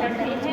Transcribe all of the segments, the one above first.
करते हैं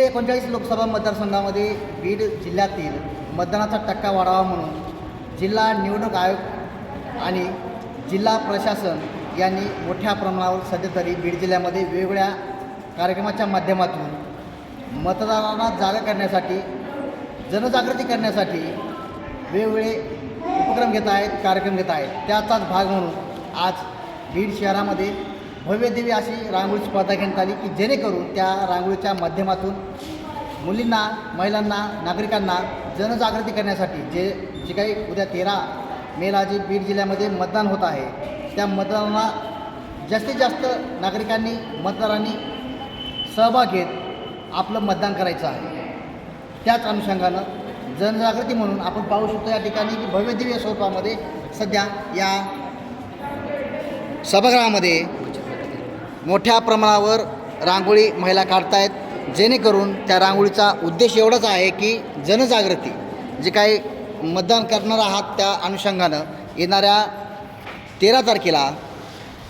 बीड एकोणचाळीस लोकसभा मतदारसंघामध्ये बीड जिल्ह्यातील मतदानाचा टक्का वाढावा म्हणून जिल्हा निवडणूक आयोग आणि जिल्हा प्रशासन यांनी मोठ्या प्रमाणावर सध्या तरी बीड जिल्ह्यामध्ये वेगवेगळ्या कार्यक्रमाच्या माध्यमातून मतदारांना जागा करण्यासाठी जनजागृती करण्यासाठी वेगवेगळे उपक्रम घेत आहेत कार्यक्रम घेत आहेत. त्याचाच भाग म्हणून आज बीड शहरामध्ये भव्यदेवी अशी रांगोळी स्पर्धा घेण्यात आली की जेणेकरून त्या रांगोळीच्या माध्यमातून मुलींना महिलांना नागरिकांना जनजागृती करण्यासाठी जे जे काही उद्या तेरा मेला जे बीड जिल्ह्यामध्ये मतदान होत आहे त्या मतदानाला जास्तीत जास्त नागरिकांनी मतदारांनी सहभाग घेत आपलं मतदान करायचं आहे. त्याच अनुषंगानं जनजागृती म्हणून आपण पाहू शकतो या ठिकाणी की भव्यदिव्य स्वरूपामध्ये सध्या या सभागृहामध्ये मोठ्या प्रमाणावर रांगोळी महिला काढतायत. जेणेकरून त्या रांगोळीचा उद्देश एवढाच आहे की जनजागृती जे काही मतदान करणार आहात त्या अनुषंगानं येणाऱ्या तेरा तारखेला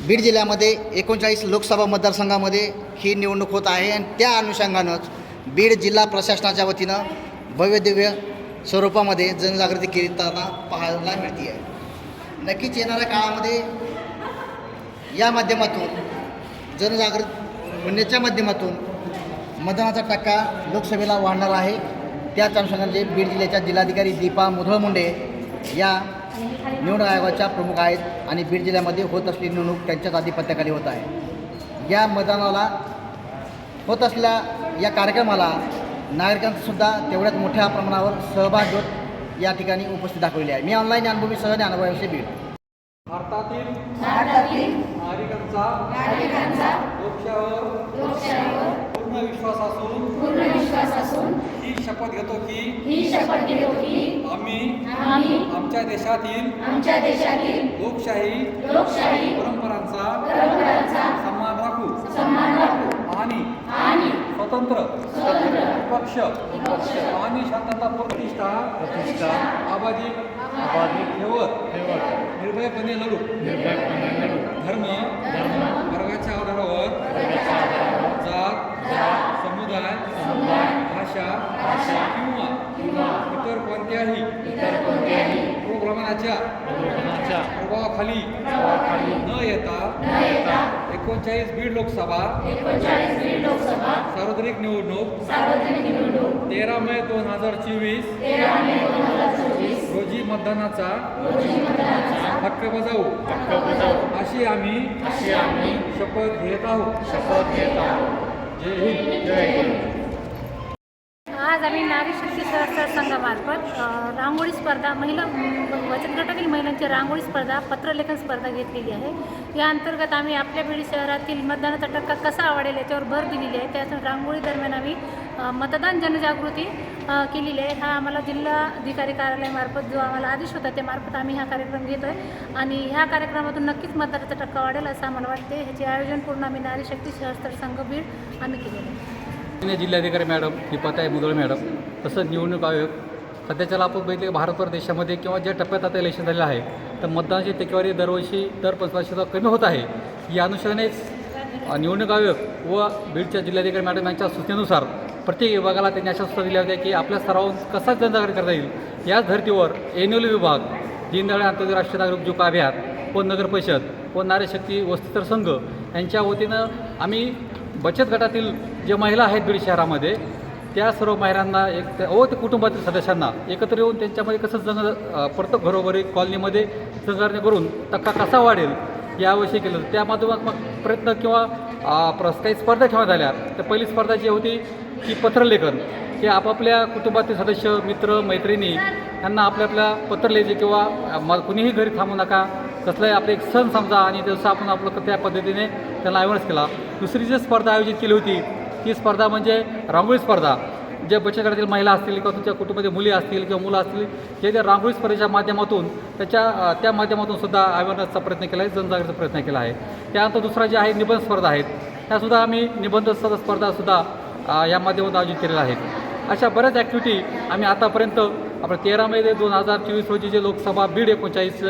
बीड जिल्ह्यामध्ये एकोणचाळीस लोकसभा मतदारसंघामध्ये ही निवडणूक होत आहे आणि त्या अनुषंगानंच बीड जिल्हा प्रशासनाच्या वतीनं भव्यदिव्य स्वरूपामध्ये जनजागृती करताना पाहायला मिळते आहे नक्कीच येणाऱ्या काळामध्ये या माध्यमातून जनजागृत म्हणण्याच्या माध्यमातून मतदानाचा टक्का लोकसभेला वाढणार आहे. त्याच अनुषंगाने बीड जिल्ह्याच्या जिल्हाधिकारी दीपा मुधळ मुंडे या निवडणूक आयोगाच्या प्रमुख आहेत आणि बीड जिल्ह्यामध्ये होत असलेली निवडणूक त्यांच्याच आधिपत्याखाली होत आहे. या मतदानाला होत असलेल्या या कार्यक्रमाला नागरिकांचासुद्धा तेवढ्याच मोठ्या प्रमाणावर सहभाग घेत या ठिकाणी उपस्थित दाखवली आहे. मी ऑनलाईन अनुभवी सहज अनुभवाविषयी बीड. भारतातील नागरिकांचा लोकशाहीवर पूर्ण विश्वास असून पूर्ण विश्वास असून ही शपथ घेतो की ही शपथ घेतो की आम्ही आम्ही आमच्या देशातील आमच्या देशातील लोकशाही लोकशाही परंपरांचा परंपरांचा सन्मान राखू सन्मान राखू आणि आणि स्वतंत्र स्वतंत्र पक्ष पक्ष आणि शांतता प्रतिष्ठा प्रतिष्ठा आबादी आबादी ठेवत ठेवत निर्भयपणे लढू. निर्भयपणे लढू. धर्म. धर्म. वर्गाच्या आधारावर. जात. जात. समुदाय. समुदाय. भाषा. भाषा. किंवा. किंवा. इतर कोणत्याही. इतर कोणत्याही. प्रलोभनाच्या प्रभावाखाली. प्रभावाखाली. न येता. न येता. एकोणचाळीस बीड लोकसभा. एकोणचाळीस बीड लोकसभा. सार्वत्रिक निवडणूक. सार्वजनिक निवडणूक. तेरा मे दोन हजार चोवीस. तेरा मे दोन हजार चोवीस. रोजी मतदानाचा हक्क बजावू. अशी आम्ही शपथ घेत आहोत. शपथ घेत आहोत. जय हिंद. जय हिंद. आज आम्ही नारी शक्ती सहकार संघामार्फत रांगोळी स्पर्धा महिला बचत गटातील महिलांची रांगोळी स्पर्धा पत्रलेखन स्पर्धा घेतलेली आहे. या अंतर्गत आम्ही आपल्या बीड शहरातील मतदानाचा टक्का कसा वाढेल याच्यावर भर दिलेली आहे. त्यातून रांगोळी दरम्यान आम्ही मतदान जनजागृती केलेली आहे. हा आम्हाला जिल्हाधिकारी कार्यालयामार्फत जो आम्हाला आदेश होता त्यामार्फत आम्ही हा कार्यक्रम घेतो आहे आणि ह्या कार्यक्रमातून नक्कीच मतदानाचा टक्का वाढेल असं आम्हाला वाटते ह्याचे आयोजन पूर्ण आम्ही नारी शक्ती सहस्त्र संघ बीड आम्ही केलेलं आहे. जिल्हाधिकारी मॅडम दीपाताई मुदळ मॅडम तसंच निवडणूक आयोग सध्याच्याला आपण बघितले भारतभर देशामध्ये किंवा ज्या टप्प्यात आता इलेक्शन झालेलं आहे तर मतदानाची टक्केवारी दरवर्षी दर पंचवार्षिकता कमी होत आहे. या अनुषंगानेच निवडणूक आयोग व बीडच्या जिल्हाधिकारी मॅडम यांच्या सूचनेनुसार प्रत्येक विभागाला त्यांनी अशा सूचना दिल्या होत्या की आपल्या स्तरावरून कसा जनजागृती करता येईल. याच धर्तीवर एन्युअल विभाग दीनदयाळ आंतरराष्ट्रीय नागरिक जुका अभियान व नगर परिषद व नारी शक्ती संघ यांच्या वतीनं आम्ही बचत गटातील जे महिला आहेत बीड शहरामध्ये त्या सर्व महिलांना एक त्या- व ते कुटुंबातील सदस्यांना एकत्र येऊन त्यांच्यामध्ये कसं जन प्रत्येक घरोघरी कॉलनीमध्ये सहकार्य करून टक्का कसा वाढेल याविषयी केलं. त्या माध्यमात मग प्रयत्न किंवा प्रस काही स्पर्धा ठेवण्यात आल्या. तर पहिली स्पर्धा जी होती की पत्रलेखन. हे आपापल्या कुटुंबातील सदस्य मित्र मैत्रिणी यांना आपल्या आपल्या पत्र लिहायचे किंवा म कुणीही घरी थांबू नका. कसलाही आपले एक सण समजा आणि जसं आपण आपलं त्या पद्धतीने त्यांना अवेअरनेस केला. दुसरी जी स्पर्धा आयोजित केली होती ती स्पर्धा म्हणजे रांगोळी स्पर्धा. जे बचत गटातील महिला असतील किंवा तुमच्या कुटुंबातील मुली असतील किंवा मुलं असतील जे त्या रांगोळी स्पर्धेच्या माध्यमातून त्याच्या त्या माध्यमातून सुद्धा अवेअरनेसचा प्रयत्न केला आहे जनजागृतीचा प्रयत्न केला आहे. त्यानंतर दुसरा जे आहे निबंध स्पर्धा आहेत. त्यासुद्धा आम्ही निबंध स्पर्धासुद्धा या माध्यमातून आयोजित केलेल्या आहेत. अशा बऱ्याच ॲक्टिव्हिटी आम्ही आतापर्यंत आपण तेरा मे दोन हजार चोवीस रोजी जे लोकसभा बीड एकोणचाळीस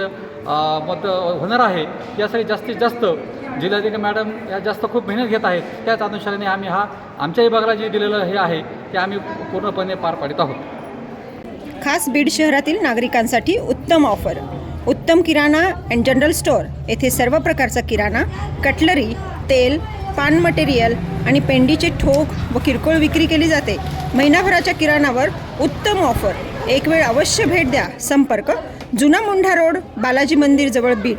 मत होणार आहे यासाठी जास्तीत जास्त जिल्हाधिकारी मॅडम या जास्त खूप मेहनत घेत आहे त्याच अनुषंगाने आम्ही हा आमच्या विभागाला जे दिलेलं हे आहे ते आम्ही पूर्णपणे पार पाडत आहोत. खास बीड शहरातील नागरिकांसाठी उत्तम ऑफर. उत्तम किराणा अँड जनरल स्टोअर येथे सर्व प्रकारचा किराणा कटलरी तेल पान मटेरियल आणि पेंडीचे ठोक व किरकोळ विक्री केली जाते. महिनाभराच्या किराणावर उत्तम ऑफर. एक वेळ अवश्य भेट द्या. संपर्क जुना मुंढा रोड बालाजी मंदिर जवळ बीड.